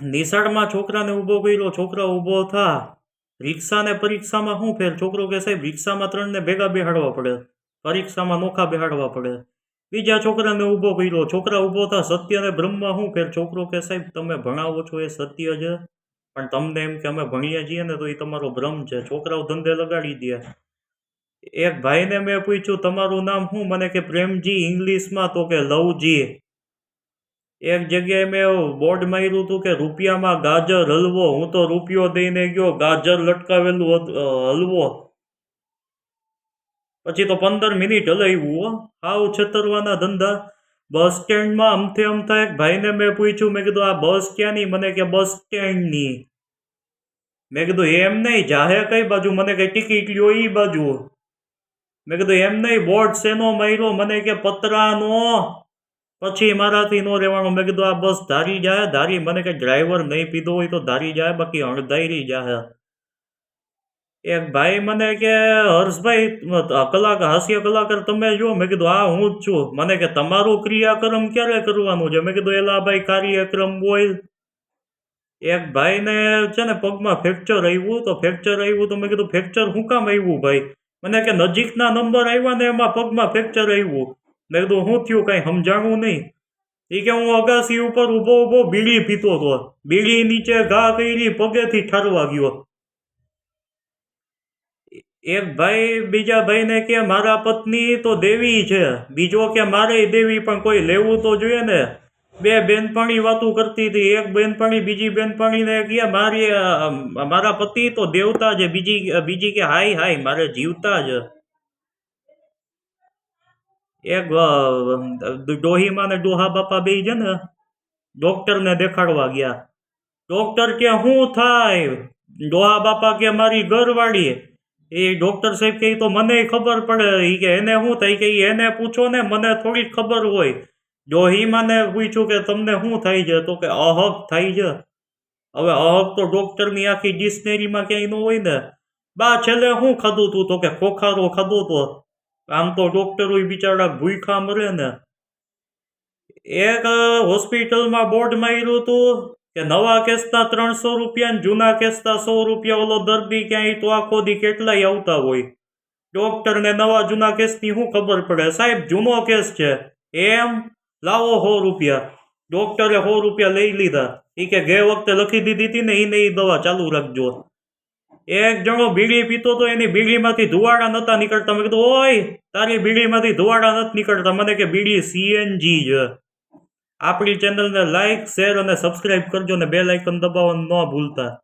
નિશાળમાં છોકરાને ઊભો કર્યો, છોકરા ઊભો થા. રિક્ષાને પરીક્ષામાં શું ફેર? છોકરો કે સાહેબ, રિક્ષામાં ત્રણને ભેગા બેહાડવા પડે. પરીક્ષામાં નોખા બેહાડવા પડે. બીજા છોકરાને ઊભો કર્યો, છોકરા ઊભો થા. સત્ય અને બ્રહ્મમાં શું ફેર? છોકરો કે સાહેબ, તમે ભણાવો છો એ સત્ય છે પણ તમને એમ કે અમે ભણીએ છીએ ને, તો એ તમારો ભ્રમ છે. છોકરાઓ ધંધે લગાડી દે. એક ભાઈને મેં પૂછ્યું, તમારું નામ શું? મને કે, પ્રેમજી, ઇંગ્લિશમાં. તો કે, લવજી. એક જગ્યાએ મેં બોર્ડ માર્યું હતું કે રૂપિયામાં ગાજર હલવો. હું તો રૂપિયો દઈને ગયો, ગાજર લટકાવેલું હલવો. પછી તો પંદર મિનિટ હલાવ્યું હો. હાવ છતરવાના ધંધા. બસ સ્ટેન્ડમાં અમથે અમથા એક ભાઈને મેં પૂછ્યું, મેં કીધું, આ બસ ક્યાંની? મને કે, બસ સ્ટેન્ડની. મેં કીધું, એમ નહીં, જાહે કઈ બાજુ? મને કઈ ટિકિટ લ્યો એ બાજુ. મેં કીધું, એમ નહીં, બોર્ડ શેનો માર્યો? મને કે, પતરાનો. પછી મારાથી નો રહેવાનું. મેં કીધું, આ બસ ધારી જાય, ધારી મને કે ડ્રાઈવર નહીં પીધો હોય તો ધારી જાય, બાકી અણધારી જાય. એક ભાઈ મને કે, હર્ષભાઈ કલાક, હાસ્ય કલાકાર તમે જો. મેં કીધું, હા, હું જ છું. મને કે, તમારું ક્રિયાક્રમ ક્યારે કરવાનું છે? મેં કીધું, એલા ભાઈ, કાર્યક્રમ હોય એક ભાઈને છે ને પગમાં ફ્રેક્ચર આવ્યું, તો ફ્રેક્ચર આવ્યું, તો મેં કીધું ફ્રેક્ચર શું કામ આવ્યું, ભાઈ? મને કે, નજીકના નંબર આવ્યા ને એમાં પગમાં ફ્રેક્ચર આવ્યું. મેં કીધું શું થયું કાંઈ? સમજાણું નહીં. એ કે, હું અગાસી ઉપર ઊભો ઊભો બીડી પીતો હતો. બીડી નીચે ઘા કરી પગેથી ઠરવા ગયો. એક ભાઈ બીજા ભાઈને કે, મારા પત્ની તો દેવી છે. બીજો કે મારે દેવી, પણ કોઈ લેવું તો જોઈએ ને? બે બેનપણી વાતું કરતી હતી. એક બેનપણી બીજી બેનપણીને કે, મારી મારા પતિ તો દેવતા છે. બીજી બીજી કે, હાય હાય, મારે જીવતા જ. અ, ડોહીમાં ને ડોહા બાપા બે છે ને ડોક્ટરને દેખાડવા ગયા. ડોક્ટર કે શું થાય? ડોહા બાપા કે મારી ઘરવાળી. એ ડોક્ટર સાહેબ કે તો મને ખબર પડે. એ કે એને શું થાય? કે એને પૂછો ને મને થોડી ખબર હોય. ડોહીમાને પૂછ્યું કે તમને શું થાય છે? તો કે અહક થાય છે. હવે અહક તો ડોક્ટરની આખી ડિક્શનરીમાં ક્યાંય ન હોય ને. બા છેલ્લે શું ખાધું તું? તો કે ખોખારો ખાધો તો. આમ તો ડોક્ટરો બિચારા ભૂખા મરે ને. એક હોસ્પિટલમાં બોર્ડ માર્યું હતું કે નવા કેસતા ત્રણસો રૂપિયા ને જૂના કેસતા સો રૂપિયા ઓલો દર્દી ક્યાંય તો આખો દી કેટલાય આવતા હોય. ડોક્ટરને નવા જૂના કેસની શું ખબર પડે? સાહેબ, જૂનો કેસ છે. એમ? લાવો સો રૂપિયા. ડોક્ટરે સો રૂપિયા લઈ લીધા. એ કે ગે વખતે લખી દીધી હતી ને એને એ દવા ચાલુ રાખજો. એક જણો બીડી પીતો તો એની બીડીમાંથી ધુવાડા નહોતા નીકળતા. મેં કીધું, ઓય, તારી બીડીમાંથી ધુવાડા નથી નીકળતા. મને કે બીડી સીએનજી છે આપણી ચેનલને લાઈક શેર અને સબસ્ક્રાઇબ કરજો ને બે લાઇકન દબાવવાનું ન ભૂલતા.